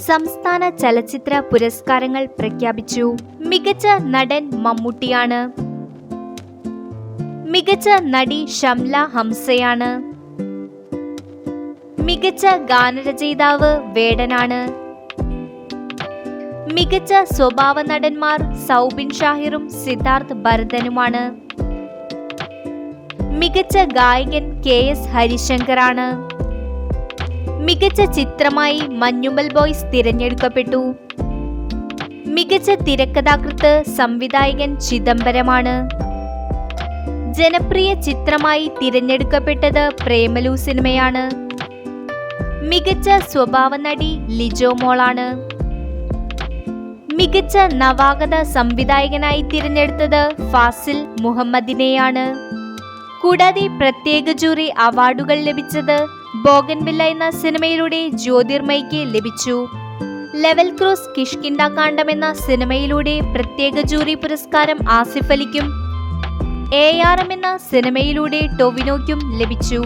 സംസ്ഥാന ചലച്ചിത്ര പുരസ്കാരങ്ങൾ പ്രഖ്യാപിച്ചു. മികച്ച നടൻ മമ്മൂട്ടിയാണ്. മികച്ച നടി ഷംല ഹംസയാണ്. മികച്ച ഗാനരചയിതാവ് വേടനാണ്. മികച്ച സ്വഭാവ നടന്മാർ സൗബിൻ ഷാഹിറും സിദ്ധാർത്ഥ് ഭരതനുമാണ്. മികച്ച ഗായകൻ കെ എസ് ഹരിശങ്കറാണ്. മികച്ച ചിത്രമായി മഞ്ഞുമൽ ബോയ്സ് തിരഞ്ഞെടുക്കപ്പെട്ടു. മികച്ച തിരക്കഥാകൃത്ത് സംവിധായകൻ ചിദംബരമാണ്. ജനപ്രിയ ചിത്രമായി തിരഞ്ഞെടുക്കപ്പെട്ടത് പ്രേമലു സിനിമയാണ്. മികച്ച സ്വഭാവ നടി ലിജോ മോളാണ്. മികച്ച നവാഗത സംവിധായകനായി തിരഞ്ഞെടുത്തത് ഫാസിൽ മുഹമ്മദിനെയാണ്. കൂടാതെ പ്രത്യേക ജൂറി അവാർഡുകൾ ലഭിച്ചത് ബോഗൻവില്ല എന്ന സിനിമയിലൂടെ ജ്യോതിർമയ്ക്ക് ലഭിച്ചു. ലെവൽ ക്രോസ് കിഷ്കിണ്ട കാണ്ഡം എന്ന സിനിമയിലൂടെ പ്രത്യേക ജൂറി പുരസ്കാരം ആസിഫ് അലിക്കും. എ ആർ എം എന്ന സിനിമയിലൂടെ ടൊവിനോയ്ക്കും ലഭിച്ചു.